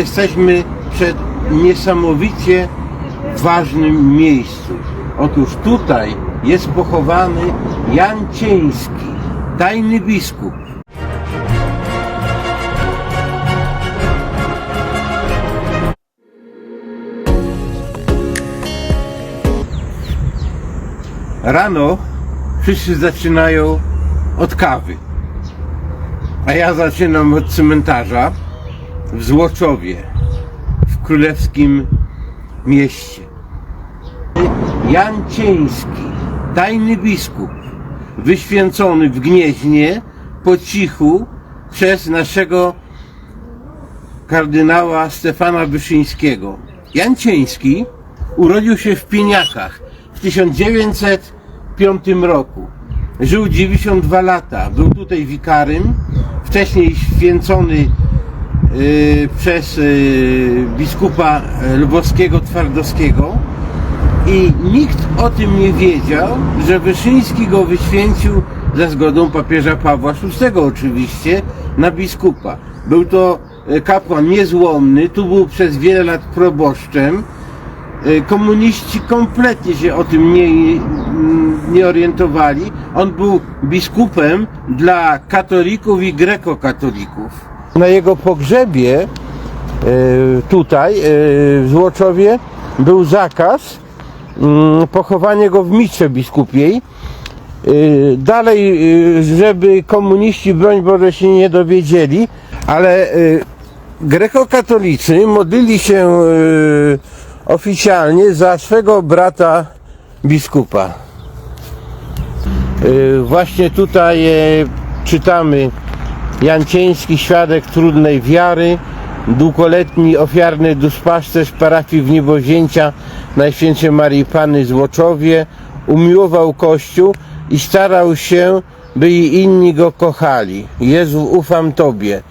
Jesteśmy przed niesamowicie ważnym miejscu. Otóż tutaj jest pochowany Jan Cieński, tajny biskup. Rano wszyscy zaczynają od kawy. A ja zaczynam od cmentarza w Złoczowie, w królewskim mieście. Jan Cieński, tajny biskup, wyświęcony w Gnieźnie po cichu przez naszego kardynała Stefana Wyszyńskiego. Jan Cieński urodził się w Pieniakach w 1905 roku. Żył 92 lata. Był tutaj wikarym, wcześniej święcony przez y, biskupa lwowskiego Twardowskiego i nikt o tym nie wiedział, że Wyszyński go wyświęcił za zgodą papieża Pawła VI oczywiście na biskupa. Był to e, kapłan niezłomny, tu był przez wiele lat proboszczem. E, Komuniści kompletnie się o tym nie, mm, nie orientowali. On był biskupem dla katolików i grekokatolików. Na jego pogrzebie e, tutaj e, w Złoczowie był zakaz mm, pochowanie go w mitrze biskupiej. Y, Dalej, żeby komuniści, broń Boże, się nie dowiedzieli, ale grekokatolicy modlili się oficjalnie za swego brata biskupa. Właśnie tutaj e, czytamy Jan Cieński, świadek trudnej wiary, długoletni ofiarny duszpasterz parafii w Niebozięcia Najświętszej Marii Panny Złoczowie, umiłował Kościół i starał się, by i inni go kochali. Jezu, ufam Tobie.